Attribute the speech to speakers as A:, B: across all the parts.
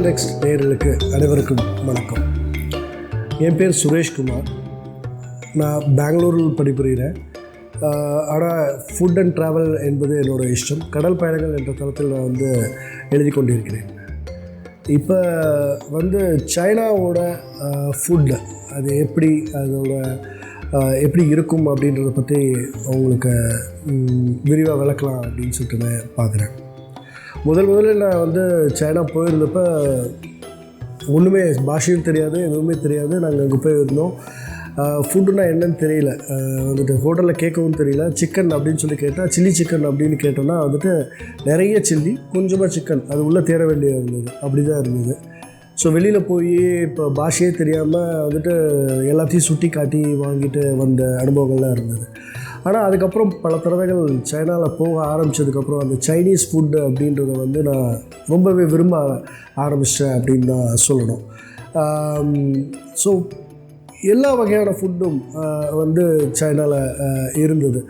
A: Travel next நேர்களுக்கு அனைவருக்கும் வணக்கம். என் பேர் சுரேஷ்குமார் நான் பெங்களூரில் பணிபுரிகிறேன். ஆனால் ஃபுட் அண்ட் ட்ராவல் என்பது என்னோட இஷ்டம். கடல் பயணங்கள் என்ற தளத்தில் நான் வந்து எழுதி கொண்டிருக்கிறேன். இப்போ வந்து சைனாவோட ஃபுட்டு அது எப்படி அதோட எப்படி இருக்கும் அப்படின்றத பற்றி உங்களுக்கு விரிவாக விளக்கலாம் அப்படின்னு சொல்லிட்டு நான் பார்க்குறேன் முதல் முதல்ல நான் வந்து சைனா போயிருந்தப்ப ஒன்றுமே பாஷையும் தெரியாது எதுவுமே தெரியாது. நாங்கள் அங்கே போயிருந்தோம். ஃபுட்டுனா என்னன்னு தெரியல. வந்துட்டு ஹோட்டலில் கேட்கவும் தெரியல. சிக்கன் அப்படின்னு சொல்லி கேட்டால் சில்லி சிக்கன் அப்படின்னு கேட்டோன்னா வந்துட்டு நிறைய சில்லி கொஞ்சமாக சிக்கன் அது உள்ளே தேட வேண்டிய இருந்தது. அப்படி தான் இருந்தது. ஸோ வெளியில் போய் இப்போ பாஷையே தெரியாமல் வந்துட்டு எல்லாத்தையும் சுட்டி காட்டி வாங்கிட்டு வந்த அனுபவங்கள்லாம் இருந்தது. ஆனால் அதுக்கப்புறம் பல தடவைகள் சைனாவில் போக ஆரம்பித்ததுக்கப்புறம் அந்த சைனீஸ் ஃபுட்டு அப்படின்றத வந்து நான் ரொம்பவே விரும்ப ஆரம்பிச்சிட்டேன் அப்படின்னு தான் சொல்லணும். ஸோ எல்லா வகையான ஃபுட்டும் வந்து சைனாவில் இருந்தது.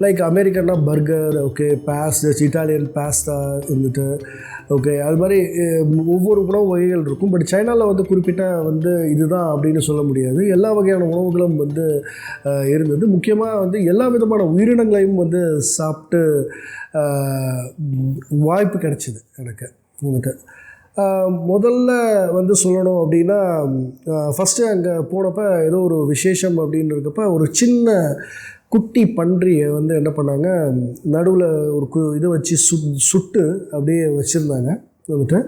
A: Like அமெரிக்கன்னா burger okay paste Italian pasta இருந்துட்டு ஓகே அது மாதிரி eh, ஒவ்வொரு உணவு வகைகள் இருக்கும். பட் சைனாவில் வந்து குறிப்பிட்ட வந்து இதுதான் அப்படின்னு சொல்ல முடியாது. எல்லா வகையான உணவுகளும் வந்து eh, இருந்தது. முக்கியமாக வந்து எல்லா விதமான உயிரினங்களையும் வந்து சாப்பிட்டு eh, வாய்ப்பு கிடச்சிது எனக்கு வந்துட்டு முதல்ல வந்து சொல்லணும் அப்படின்னா ஃபஸ்ட்டு அங்கே போனப்போ ஏதோ ஒரு விசேஷம் அப்படின்னு இருக்கப்போ ஒரு சின்ன குட்டி பன்றியை வந்து என்ன பண்ணாங்க நடுவில் ஒரு கு இது வச்சு சு சுட்டு அப்படியே வச்சுருந்தாங்க வந்துட்டு.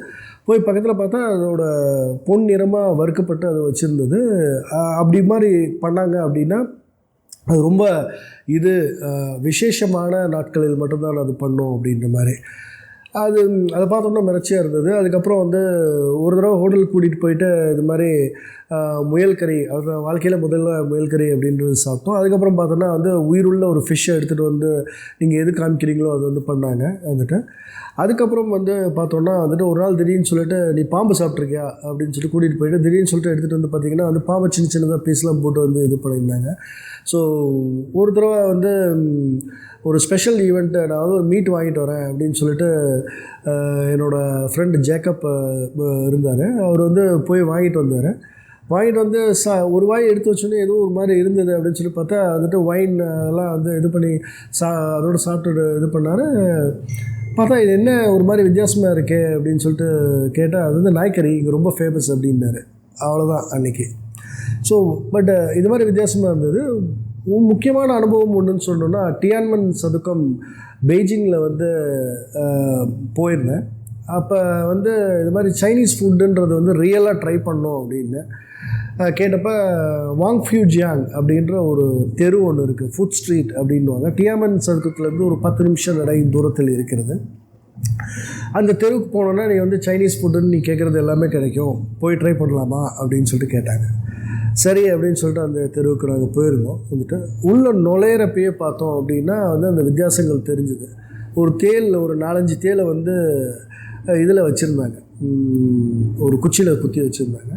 A: போய் பக்கத்தில் பார்த்தா அதோட பொன் நிறமாக வறுக்கப்பட்டு அது வச்சுருந்தது. அப்படி மாதிரி பண்ணாங்க அப்படின்னா அது ரொம்ப இது விசேஷமான நாட்களில் மட்டும்தான் அது பண்ணும் அப்படின்ற மாதிரி. அது அதை பார்த்தோம்னா மிரட்சியாக இருந்தது. அதுக்கப்புறம் வந்து ஒரு தடவை ஹோட்டலுக்கு கூட்டிகிட்டு போயிட்டு இது மாதிரி முயல்கறி முயல் அது வாழ்க்கையில் முதல்ல முயல் கறி அப்படின்றது சாப்பிட்டோம். அதுக்கப்புறம் பார்த்தோன்னா வந்து உயிருள்ள ஒரு ஃபிஷ்ஷை எடுத்துகிட்டு வந்து நீங்கள் எது காமிக்கிறீங்களோ அது வந்து பண்ணாங்க வந்துட்டு. அதுக்கப்புறம் வந்து பார்த்தோன்னா வந்துட்டு ஒரு நாள் திடீர்னு சொல்லிட்டு நீ பாம்பு சாப்பிட்ருக்கியா அப்படின்னு சொல்லிட்டு கூட்டிகிட்டு போயிட்டு திடீர்னு சொல்லிட்டு எடுத்துகிட்டு வந்து பார்த்தீங்கன்னா வந்து பாம்பை சின்ன சின்னதாக பீஸ்லாம் போட்டு வந்து இது பண்ணியிருந்தாங்க. ஸோ ஒரு தடவை வந்து ஒரு ஸ்பெஷல் ஈவெண்ட்டு நான் வந்து ஒரு மீட் வாங்கிட்டு வரேன் அப்படின்னு சொல்லிட்டு என்னோடய ஃப்ரெண்டு ஜேக்கப் இருந்தார். அவர் வந்து போய் வாங்கிட்டு வந்தார். வாங்கிட்டு வந்து சா ஒரு வாய் எடுத்து வச்சோன்னே ஏதோ ஒரு மாதிரி இருந்தது அப்படின்னு சொல்லி பார்த்தா வந்துட்டு ஒயின் எல்லாம் வந்து இது பண்ணி சா அதோட சாப்பிட்டு இது பண்ணார். பார்த்தா இது என்ன ஒரு மாதிரி வித்தியாசமாக இருக்கே அப்படின்னு சொல்லிட்டு கேட்டால் அது வந்து நாய்க்கறி இங்கே ரொம்ப ஃபேமஸ் அப்படின்னாரு. அவ்வளோதான் அன்றைக்கி ஸோ பட் இது மாதிரி வித்தியாசமாக இருந்தது. முக்கியமான அனுபவம் ஒன்றுன்னு சொல்லணுன்னா டியான்மன் சதுக்கம் பெய்ஜிங்கில் வந்து போயிருந்தேன். அப்போ வந்து இது மாதிரி சைனீஸ் ஃபுட்டுன்றது வந்து ரியலாக ட்ரை பண்ணோம் அப்படின்னு. கேட்டப்ப வாங் ஃபியூ ஜியாங் அப்படின்ற ஒரு தெரு ஒன்று இருக்குது ஃபுட் ஸ்ட்ரீட் அப்படின்வாங்க டியாமன் சதுக்கத்துலேருந்து ஒரு பத்து நிமிஷம் நடை தூரத்தில் இருக்கிறது. அந்த தெருவுக்கு போனோன்னா நீ வந்து சைனீஸ் ஃபுட்டுன்னு நீ கேட்குறது எல்லாமே கிடைக்கும். போய் ட்ரை பண்ணலாமா அப்படின்னு சொல்லிட்டு கேட்டாங்க. சரி அப்படின்னு சொல்லிட்டு அந்த தெருவுக்கு நாங்கள் போயிருந்தோம். வந்துட்டு உள்ளே நுழையிறப்பயே பார்த்தோம் அப்படின்னா வந்து அந்த வித்தியாசங்கள் தெரிஞ்சுது. ஒரு தேல் ஒரு நாலஞ்சு தேலை வந்து இதில் வச்சுருந்தாங்க. ஒரு குச்சியில் குத்தி வச்சுருந்தாங்க.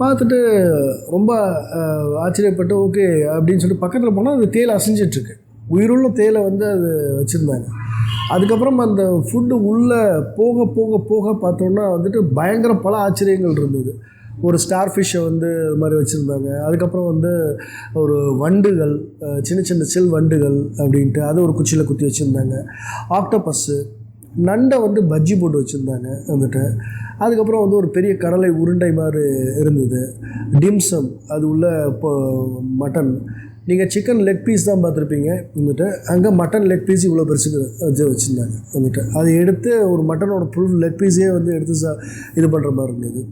A: பார்த்துட்டு ரொம்ப ஆச்சரியப்பட்டு ஓகே அப்படின்னு சொல்லிட்டு பக்கத்தில் போனால் அந்த தேல் அசைஞ்சிட்ருக்கு. உயிருள்ள தேலை வந்து அது வச்சுருந்தாங்க. அதுக்கப்புறம் அந்த ஃபுட்டு உள்ளே போக போக போக பார்த்தோன்னா வந்துட்டு பயங்கர பல ஆச்சரியங்கள் இருந்தது. ஒரு ஸ்டார் ஃபிஷ்ஷை வந்து இது மாதிரி வச்சுருந்தாங்க. அதுக்கப்புறம் வந்து ஒரு வண்டுகள் சின்ன சின்ன சில் வண்டுகள் அப்படின்ட்டு அது ஒரு குச்சியில் குத்தி வச்சுருந்தாங்க. ஆக்டோபஸ்ஸு நண்டை வந்து பஜ்ஜி போட்டு வச்சுருந்தாங்க வந்துட்டு. அதுக்கப்புறம் வந்து ஒரு பெரிய கடலை உருண்டை மாதிரி இருந்தது. டிம்சம் அது உள்ள இப்போ மட்டன். நீங்கள் சிக்கன் லெக் பீஸ் தான் பார்த்துருப்பீங்க வந்துட்டு. அங்கே மட்டன் லெக் பீஸ் இவ்வளோ பெருசுக்கு வச்சு வச்சுருந்தாங்க வந்துட்டு. அதை எடுத்து ஒரு மட்டனோட ஃபுல் லெக் பீஸே வந்து எடுத்து சா இது பண்ணுற மாதிரி இருந்தது.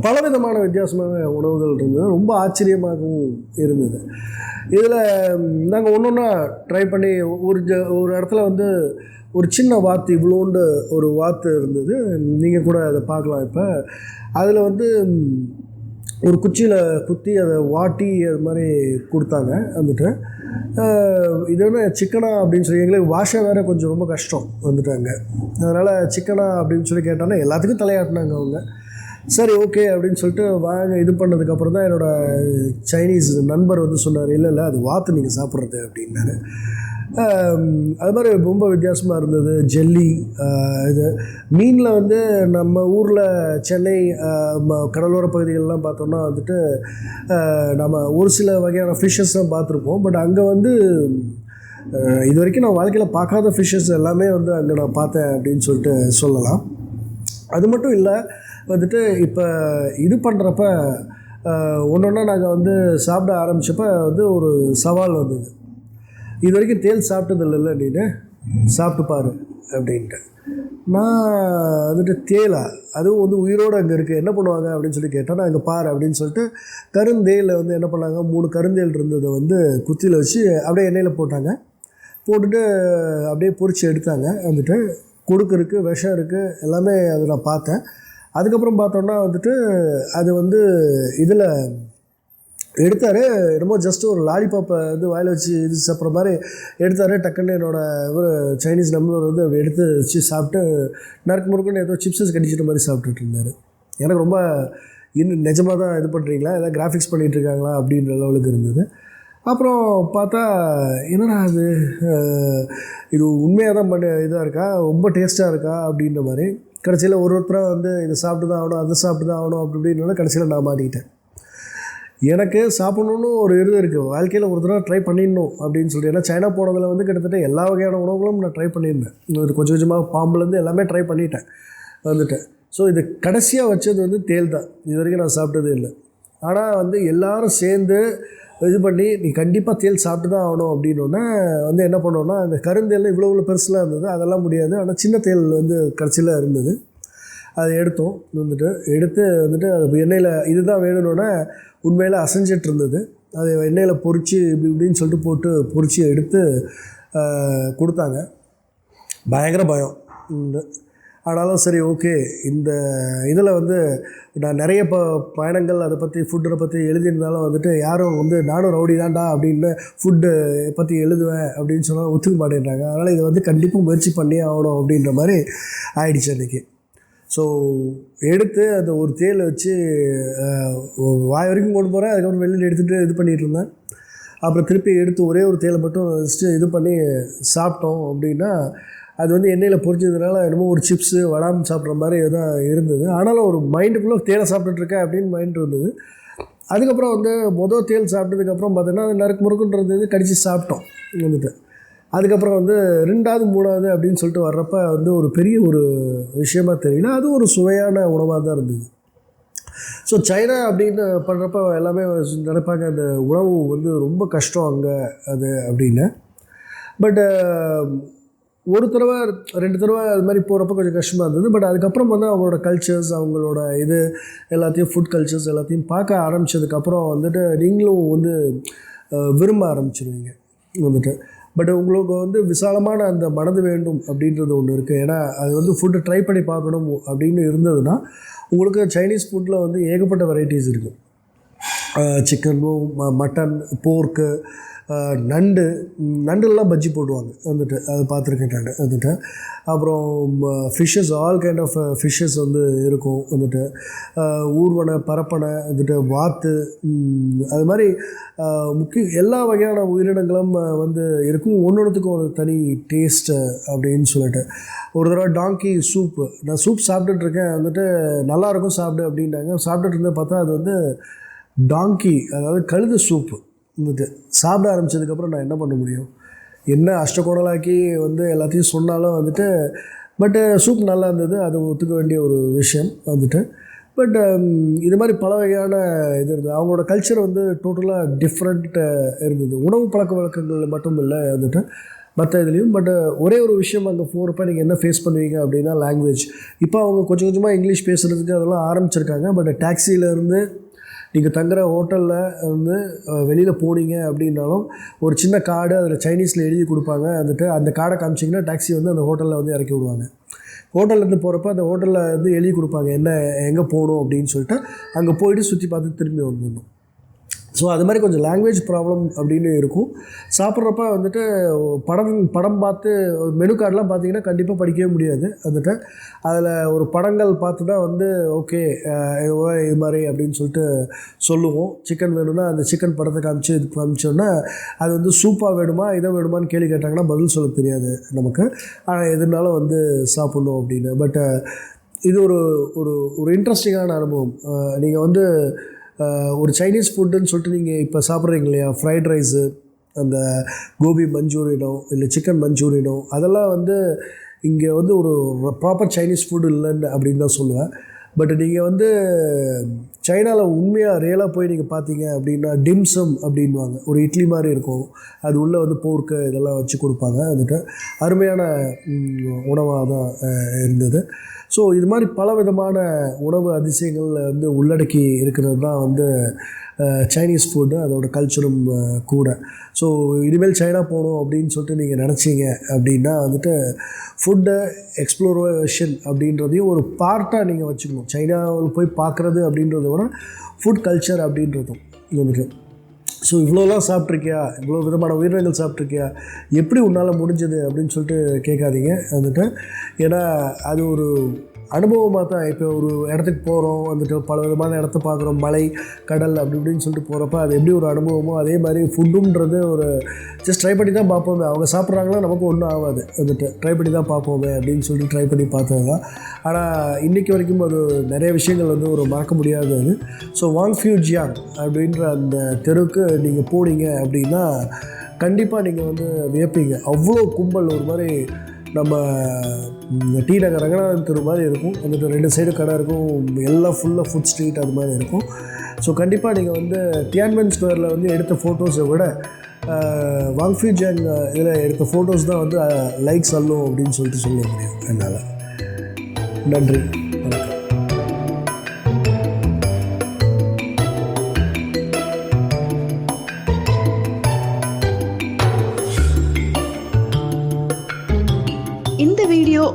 A: பலவிதமான வித்தியாசமான உணவுகள் இருந்தது. ரொம்ப ஆச்சரியமாகவும் இருந்தது. இதில் நாங்கள் ஒன்று ஒன்றா ட்ரை பண்ணி ஒரு ஜ- ஒரு இடத்துல வந்து ஒரு சின்ன வாத்து இவ்வளோண்டு ஒரு வாத்து இருந்தது. நீங்கள் கூட அதை பார்க்கலாம் இப்போ. அதில் வந்து ஒரு குச்சியில் குத்தி அதை வாட்டி அது மாதிரி கொடுத்தாங்க வந்துட்டு. இது என்ன சிக்கனா அப்படின்னு சொல்லி எங்களுக்கு வாஷை வேறு கொஞ்சம் ரொம்ப கஷ்டம் வந்துட்டாங்க. அதனால் சிக்கனா அப்படின்னு சொல்லி கேட்டாங்கன்னா எல்லாத்துக்கும் தலையாட்டினாங்க அவங்க. சரி ஓகே அப்படின்னு சொல்லிட்டு வாங்க இது பண்ணதுக்கப்புறம் தான் என்னோடய சைனீஸ் நண்பர் வந்து சொன்னார் இல்லை இல்லை அது வாத்து நீங்கள் சாப்பிட்றது அப்படின்னாரு. அது மாதிரி ரொம்ப வித்தியாசமாக இருந்தது. ஜெல்லி இது மீனில் வந்து நம்ம ஊரில் சென்னை ம- கடலோர பகுதிகளெலாம் பார்த்தோம்னா வந்துட்டு நம்ம ஒரு சில வகையான ஃபிஷ்ஷஸ் தான் பார்த்துருப்போம். பட் அங்கே வந்து இது வரைக்கும் நான் வாழ்க்கையில் பார்க்காத ஃபிஷ்ஷஸ் எல்லாமே வந்து அங்கே நான் பார்த்தேன் அப்படின்னு சொல்லிட்டு சொல்லலாம். அது மட்டும் இல்லை வந்துட்டு இப்போ இது பண்ணுறப்ப ஒன்று ஒன்றா நாங்கள் வந்து சாப்பிட ஆரம்பித்தப்ப வந்து ஒரு சவால் வந்தது. இது வரைக்கும் தேள் சாப்பிட்டது இல்லைல்ல நீனு? சாப்பிட்டு பாரு அப்படின்ட்டு. நான் வந்துட்டு தேலா அதுவும் வந்து உயிரோடு அங்கே இருக்குது என்ன பண்ணுவாங்க அப்படின்னு சொல்லி கேட்டால் நான் அங்கே பாரு அப்படின்னு சொல்லிட்டு கருந்தேயில் வந்து என்ன பண்ணாங்க மூணு கருந்தேல் இருந்ததை வந்து குத்தியில் வச்சு அப்படியே எண்ணெயில் போட்டாங்க. போட்டுட்டு அப்படியே பொறிச்சு எடுத்தாங்க வந்துட்டு குடுக்கு இருக்குது விஷம் இருக்குது எல்லாமே அதில் நான் பார்த்தேன். அதுக்கப்புறம் பார்த்தோன்னா வந்துட்டு அது வந்து இதில் எடுத்தார் என்னமோ ஜஸ்ட் ஒரு லாலிபாப்பை வந்து வாயில் வச்சு இது சாப்பிட்ற மாதிரி எடுத்தார். டக்குன்னு என்னோடய இவர் சைனீஸ் நம்பர் வந்து அப்படி எடுத்து வச்சு சாப்பிட்டு நறுக்கு முறுக்குன்னு ஏதோ சிப்ஸஸ் கடிச்சிட்ட மாதிரி சாப்பிட்டுட்டு இருந்தார். எனக்கு ரொம்ப இன்னும் நிஜமாக தான் இது பண்ணுறீங்களா ஏதாவது கிராஃபிக்ஸ் பண்ணிகிட்டு இருக்காங்களா? அப்படின்ற லெவலுக்கு இருந்தது. அப்புறம் பார்த்தா என்னடா அது இது உண்மையாக தான் பண்ண இதாக இருக்கா? ரொம்ப டேஸ்ட்டாக இருக்கா? அப்படின்ற மாதிரி. கடைசியில் ஒரு ஒருத்தராக வந்து இதை சாப்பிட்டு தான் ஆகணும் அதை சாப்பிட்டு தான் ஆகணும் அப்படி இப்படின்னு கடைசியில் நான் மாட்டிக்கிட்டேன். எனக்கு சாப்பிடணுன்னு ஒரு இது இருக்குது வாழ்க்கையில் ஒரு தடவை ட்ரை பண்ணிடணும் அப்படின்னு சொல்லிட்டு. ஏன்னா சைனா போனதில் வந்து கிட்டத்தட்ட எல்லா வகையான உணவுகளும் நான் ட்ரை பண்ணியிருந்தேன். இது கொஞ்சம் கொஞ்சமாக பாம்புலேருந்து எல்லாமே ட்ரை பண்ணிட்டேன். வந்துட்டேன். ஸோ இது கடைசியாக வச்சது வந்து தேல் தான் இது வரைக்கும் நான் சாப்பிட்டதே இல்லை. ஆனால் வந்து எல்லாரும் சேர்ந்து இது பண்ணி நீ கண்டிப்பாக தேல் சாப்பிட்டு தான் ஆகணும் அப்படின்னோடனே வந்து என்ன பண்ணோன்னா அந்த கருந்தேல் இவ்வளோ இவ்வளோ பெருசுலாம் இருந்தது அதெல்லாம் முடியாது. ஆனால் சின்ன தேல் வந்து கடைசியில் இருந்தது. அதை எடுத்தோம் வந்துட்டு எடுத்து வந்துட்டு அது எண்ணெயில் இதுதான் வேணும்னோடனே உண்மையில் அசைஞ்சிட்டு இருந்தது. அதை எண்ணெயில் பொறிச்சு இப்படி இப்படின்னு சொல்லிட்டு போட்டு பொறிச்சு எடுத்து கொடுத்தாங்க. பயங்கர பயம். ஆனாலும் சரி ஓகே இந்த இதில் வந்து நான் நிறைய ப பயணங்கள் அதை பற்றி ஃபுட்டை பற்றி எழுதியிருந்தாலும் வந்துட்டு யாரும் வந்து நானும் ரவுடி தான்டா அப்படின்னு ஃபுட்டு பற்றி எழுதுவேன் அப்படின்னு சொன்னால் ஒத்துக்க மாட்டேன்றாங்க. அதனால் இதை வந்து கண்டிப்பாக முயற்சி பண்ணி ஆகணும் அப்படின்ற மாதிரி ஆயிடுச்சு அன்றைக்கி ஸோ எடுத்து அந்த ஒரு தேலை வச்சு வாய் வரைக்கும் கொண்டு போகிறேன் அதுக்கப்புறம் வெளியில் எடுத்துகிட்டு இது பண்ணிகிட்டு இருந்தேன். அப்புறம் திருப்பி எடுத்து ஒரே ஒரு தேலை மட்டும் வச்சுட்டு இது பண்ணி சாப்பிட்டோம் அப்படின்னா அது வந்து எண்ணெயில் பொரிஞ்சதுனால என்னமோ ஒரு சிப்ஸு வடாமல் சாப்பிட்ற மாதிரி தான் இருந்தது. ஆனாலும் ஒரு மைண்டுக்குள்ளே தேலை சாப்பிட்டுட்ருக்கேன் அப்படின்னு மைண்ட் இருந்தது. அதுக்கப்புறம் வந்து மொதல் தேல் சாப்பிட்டதுக்கப்புறம் பார்த்தீங்கன்னா அது நறுக்கு முறுக்குன்றது கடித்து சாப்பிட்டோம் வந்துட்டு. அதுக்கப்புறம் வந்து ரெண்டாவது மூணாவது அப்படின்னு சொல்லிட்டு வர்றப்ப வந்து ஒரு பெரிய ஒரு விஷயமாக தெரியல. அது ஒரு சுவையான உணவாக தான் இருந்தது. ஸோ சைனா அப்படின்னு பண்ணுறப்ப எல்லாமே நினைப்பாங்க அந்த உணவு வந்து ரொம்ப கஷ்டம் அங்கே அது அப்படின்னு. பட்டு ஒரு தடவை ரெண்டு தடவை அது மாதிரி போகிறப்ப கொஞ்சம் கஷ்டமாக இருந்தது. பட் அதுக்கப்புறம் வந்து அவங்களோட கல்ச்சர்ஸ் அவங்களோட இது எல்லாத்தையும் ஃபுட் கல்ச்சர்ஸ் எல்லாத்தையும் பார்க்க ஆரம்பித்ததுக்கப்புறம் வந்துட்டு நீங்களும் வந்து விரும்ப ஆரம்பிச்சிருவீங்க வந்துட்டு. பட் உங்களுக்கு வந்து விசாலமான அந்த மனது வேண்டும் அப்படின்றது ஒன்று இருக்குது ஏன்னா அது வந்து ஃபுட்டு ட்ரை பண்ணி பார்க்கணும் அப்படின்னு இருந்ததுன்னா உங்களுக்கு சைனீஸ் ஃபுட்டில் வந்து ஏகப்பட்ட வெரைட்டிஸ் இருக்குது சிக்கனும் மட்டன் போர்க்கு நண்டு நண்டுலாம் பஜ்ஜி போடுவாங்க. வந்துட்டு அது பார்த்துருக்கேன் நான். வந்துட்டு அப்புறம் fishes all kind of fishes வந்து இருக்கும். வந்துட்டு ஊர்வனை பரப்பனை வந்துட்டு வாத்து அது மாதிரி முக்கிய எல்லா வகையான உயிரினங்களும் வந்து இருக்கும். ஒன்றொன்றுத்துக்கும் ஒரு தனி டேஸ்ட்டு அப்படின்னு சொல்லிட்டு. ஒரு தடவை டாங்கி சூப்பு நான் சூப் சாப்பிட்டுட்ருக்கேன் வந்துட்டு நல்லா இருக்கும் சாப்பிடு அப்படின்னாங்க. சாப்பிட்டுட்டு இருந்தேன் பார்த்தா அது வந்து டாங்கி அதாவது கழுது சூப்பு இது சாப்பிட ஆரம்பிச்சதுக்கப்புறம் நான் என்ன பண்ண முடியும்? என்ன அஷ்டகோணலாக்கி வந்து எல்லாத்தையும் சொன்னாலும் வந்துட்டு பட்டு சூப் நல்லா இருந்தது அது ஒத்துக்க வேண்டிய ஒரு விஷயம் வந்துட்டு. பட் இது மாதிரி பல வகையான இது இருந்தது. அவங்களோட கல்ச்சர் வந்து டோட்டலாக டிஃப்ரெண்ட்டாக இருந்தது. உணவு பழக்க வழக்கங்கள் மட்டும் இல்லை வந்துட்டு மற்ற இதுலேயும். பட் ஒரே ஒரு விஷயம் அங்கே போகிறப்ப நீங்கள் என்ன ஃபேஸ் பண்ணுவீங்க அப்படின்னா லாங்குவேஜ் இப்போ அவங்க கொஞ்சம் கொஞ்சமாக இங்கிலீஷ் பேசுகிறதுக்கு அதெல்லாம் ஆரம்பிச்சிருக்காங்க. பட் டாக்ஸியிலேருந்து நீங்கள் தங்குற ஹோட்டலில் வந்து வெளியில் போனீங்க அப்படின்னாலும் ஒரு சின்ன கார்டு அதில் சைனீஸில் எழுதி கொடுப்பாங்க. வந்துட்டு அந்த கார்டை காமிச்சிங்கன்னா டாக்ஸி வந்து அந்த ஹோட்டலில் வந்து இறக்கி விடுவாங்க. ஹோட்டல்லேருந்து போகிறப்ப அந்த ஹோட்டலில் வந்து எழுதி கொடுப்பாங்க. என்ன எங்கே போகணும் அப்படின்னு சொல்லிட்டு அங்கே போயிட்டு சுற்றி பார்த்து திரும்பி வந்துடணும். ஸோ அது மாதிரி கொஞ்சம் லாங்குவேஜ் ப்ராப்ளம் அப்படின்னு இருக்கும். சாப்பிட்றப்ப வந்துட்டு படம் படம் பார்த்து மெனு கார்டெலாம் பார்த்தீங்கன்னா கண்டிப்பாக படிக்கவே முடியாது. வந்துட்டு அதில் ஒரு படங்கள் பார்த்து தான் வந்து ஓகே இது மாதிரி அப்படின்னு சொல்லிட்டு சொல்லுவோம். சிக்கன் வேணும்னா அந்த சிக்கன் படத்தை காமிச்சு இது காமிச்சோன்னா அது வந்து சூப்பாக வேணுமா இதை வேணுமான்னு கேள்வி கேட்டாங்கன்னா பதில் சொல்ல தெரியாது நமக்கு. ஆனால் எதுனாலும் வந்து சாப்பிட்ணும் அப்படின்னு. பட் இது ஒரு ஒரு ஒரு இன்ட்ரெஸ்டிங்கான அனுபவம். நீங்கள் வந்து ஒரு சைனீஸ் ஃபுட்டுன்னு சொல்லிட்டு நீங்கள் இப்போ சாப்பிட்றீங்க இல்லையா? ஃப்ரைட் ரைஸு அந்த கோபி மஞ்சூரியனோ இல்லை சிக்கன் மஞ்சூரியனோ அதெல்லாம் வந்து இங்கே வந்து ஒரு ப்ராப்பர் சைனீஸ் ஃபுட் இல்லைன்னு அப்படின்னு தான் சொல்லுவேன். பட் நீங்கள் வந்து சைனாவில் உண்மையாக ரியலாக போய் நீங்கள் பார்த்தீங்க அப்படின்னா டிம்சம் அப்படின்வாங்க ஒரு இட்லி மாதிரி இருக்கும். அது உள்ளே வந்து போர்க்கு இதெல்லாம் வச்சு கொடுப்பாங்க. வந்துட்டு அருமையான உணவாக தான் இருந்தது. ஸோ இது மாதிரி பல விதமான உணவு அதிசயங்கள் வந்து உள்ளடக்கி இருக்கிறது தான் வந்து சைனீஸ் ஃபுட்டு அதோட கல்ச்சரும் கூட. ஸோ இனிமேல் சைனா போகணும் அப்படின்னு சொல்லிட்டு நீங்கள் நினச்சிங்க அப்படின்னா வந்துட்டு ஃபுட்டை எக்ஸ்ப்ளோரேஷன் அப்படின்றதையும் ஒரு பார்ட்டாக நீங்கள் வச்சுக்கணும். சைனாவில் போய் பார்க்குறது அப்படின்றத விட ஃபுட் கல்ச்சர் அப்படின்றதும் வந்துட்டு. ஸோ இவ்வளோலாம் சாப்பிட்ருக்கியா இவ்வளோ விதமான உயிரினங்கள் சாப்பிட்ருக்கியா எப்படி உன்னால் முடிஞ்சது அப்படின்னு சொல்லிட்டு கேட்காதீங்க. வந்துட்டு ஏன்னா அது ஒரு அனுபவமாக தான் இப்போ ஒரு இடத்துக்கு போகிறோம் வந்துட்டு பல விதமான இடத்த பார்க்குறோம் மலை கடல் அப்படி இப்படின்னு சொல்லிட்டு போகிறப்ப அது எப்படி ஒரு அனுபவமோ அதே மாதிரி ஃபுட்டுன்றது ஒரு ஜஸ்ட் ட்ரை பண்ணி தான் பார்ப்போமே. அவங்க சாப்பிட்றாங்களா நமக்கு ஒன்றும் ஆகாது. வந்துட்டு ட்ரை பண்ணி தான் பார்ப்போமே அப்படின்னு சொல்லிட்டு ட்ரை பண்ணி பார்த்தது தான். ஆனால் இன்றைக்கி வரைக்கும் அது நிறைய விஷயங்கள் வந்து ஒரு மறக்க முடியாதது. ஸோ வாங் ஃபியூ ஜியாங் அப்படின்ற அந்த தெருவுக்கு நீங்கள் போனீங்க அப்படின்னா கண்டிப்பாக நீங்கள் வந்து வியப்பீங்க. அவ்வளோ கும்பல் ஒரு மாதிரி நம்ம டி நகர் ரங்கநாதன் தெரு மாதிரி இருக்கும். வந்துட்டு ரெண்டு சைடு கடை இருக்கும். எல்லாம் ஃபுல்லாக ஃபுட் ஸ்ட்ரீட் அது மாதிரி இருக்கும். ஸோ கண்டிப்பாக நீங்கள் வந்து டியான்மென் ஸ்கொயரில் வந்து எடுத்த ஃபோட்டோஸை விட வாங்ஃபி ஜாங் இதில் எடுத்த ஃபோட்டோஸ் தான் வந்து லைக்ஸ் அல்லும் அப்படின்னு சொல்லிட்டு சொல்ல முடியும் என்னால். நன்றி.